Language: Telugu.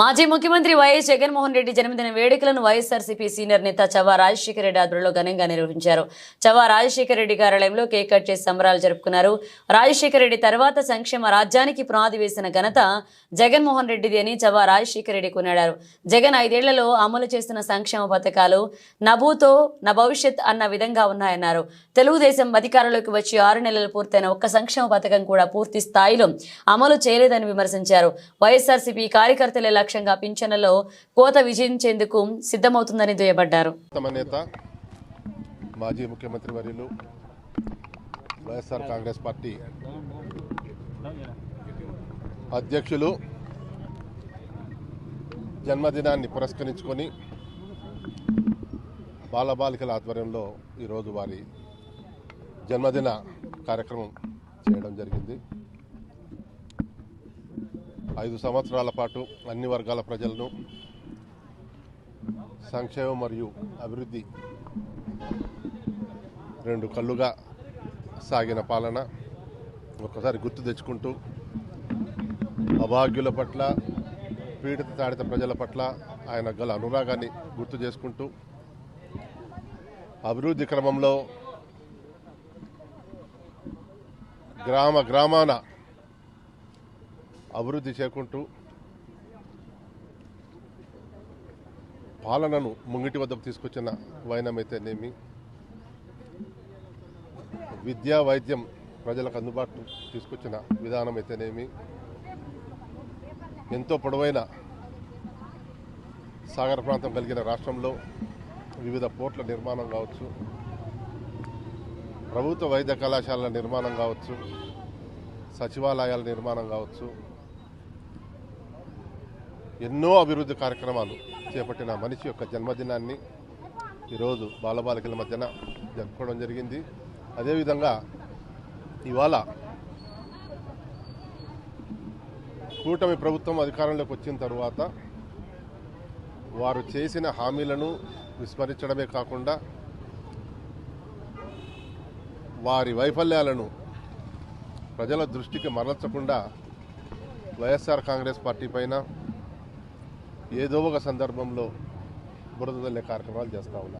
మాజీ ముఖ్యమంత్రి వైఎస్ జగన్మోహన్ రెడ్డి జన్మదిన వేడుకలను వైఎస్ఆర్సీపీ సీనియర్ నేత చవా రాజశేఖర రెడ్డి ఆధ్వర్యంలో ఘనంగా నిర్వహించారు. చవా రాజశేఖర రెడ్డి కార్యాలయంలో కేక్ కట్ చేసి సంబరాలు జరుపుకున్నారు. రాజశేఖర రెడ్డి తర్వాత సంక్షేమ రాజ్యానికి పునాది వేసిన ఘనత జగన్మోహన్ రెడ్డిది అని చవా రాజశేఖర రెడ్డి కొన్నాడారు జగన్ ఐదేళ్ళలో అమలు చేస్తున్న సంక్షేమ పథకాలు నభూతో నా భవిష్యత్ అన్న విధంగా ఉన్నాయన్నారు. తెలుగుదేశం అధికారంలోకి వచ్చి ఆరు నెలలు పూర్తయిన ఒక్క సంక్షేమ పథకం కూడా పూర్తి స్థాయిలో అమలు చేయలేదని విమర్శించారు. వైఎస్ఆర్సీపీ కార్యకర్తల లక్ష్యంగా పింఛన్లలో కోత విజయించేందుకు సిద్ధమవుతుందని దుయ్యబడ్డారు. తమ నేత మాజీ ముఖ్యమంత్రి వర్యులు వైఎస్ఆర్ కాంగ్రెస్ పార్టీ అధ్యక్షులు జన్మదినాన్ని పురస్కరించుకొని బాలబాలికల ఆధ్వర్యంలో ఈరోజు వారి జన్మదిన కార్యక్రమం చేయడం జరిగింది. ఐదు సంవత్సరాల పాటు అన్ని వర్గాల ప్రజలను సంక్షేమం మరియు అభివృద్ధి రెండు కళ్ళుగా సాగిన పాలన ఒక్కసారి గుర్తు తెచ్చుకుంటూ అభాగ్యుల పట్ల పీడిత తాడిత ప్రజల పట్ల ఆయన గల అనురాగాన్ని గుర్తు చేసుకుంటూ అభివృద్ధి క్రమంలో గ్రామ గ్రామాన అభివృద్ధి చేకుంటూ పాలనను ముంగిటి వద్దకు తీసుకొచ్చిన వైనమైతేనేమి విద్యా వైద్యం ప్రజలకు అందుబాటు తీసుకొచ్చిన విధానం అయితేనేమి ఎంతో పొడవైన సాగర ప్రాంతం కలిగిన రాష్ట్రంలో వివిధ పోర్ట్ల నిర్మాణం కావచ్చు ప్రభుత్వ వైద్య కళాశాలల నిర్మాణం కావచ్చు సచివాలయాల నిర్మాణం కావచ్చు ఎన్నో అభివృద్ధి కార్యక్రమాలు చేపట్టిన మనిషి యొక్క జన్మదినాన్ని ఈరోజు బాలబాలికల మధ్యన జరుపుకోవడం జరిగింది. అదేవిధంగా ఇవాళ కూటమి ప్రభుత్వం అధికారంలోకి వచ్చిన తర్వాత వారు చేసిన హామీలను విస్మరించడమే కాకుండా వారి వైఫల్యాలను ప్రజల దృష్టికి మరల్చకుండా వైఎస్ఆర్ కాంగ్రెస్ పార్టీ పైన ఏదో ఒక సందర్భంలో బురద తల్లే కార్యక్రమాలు చేస్తూ ఉన్నారు.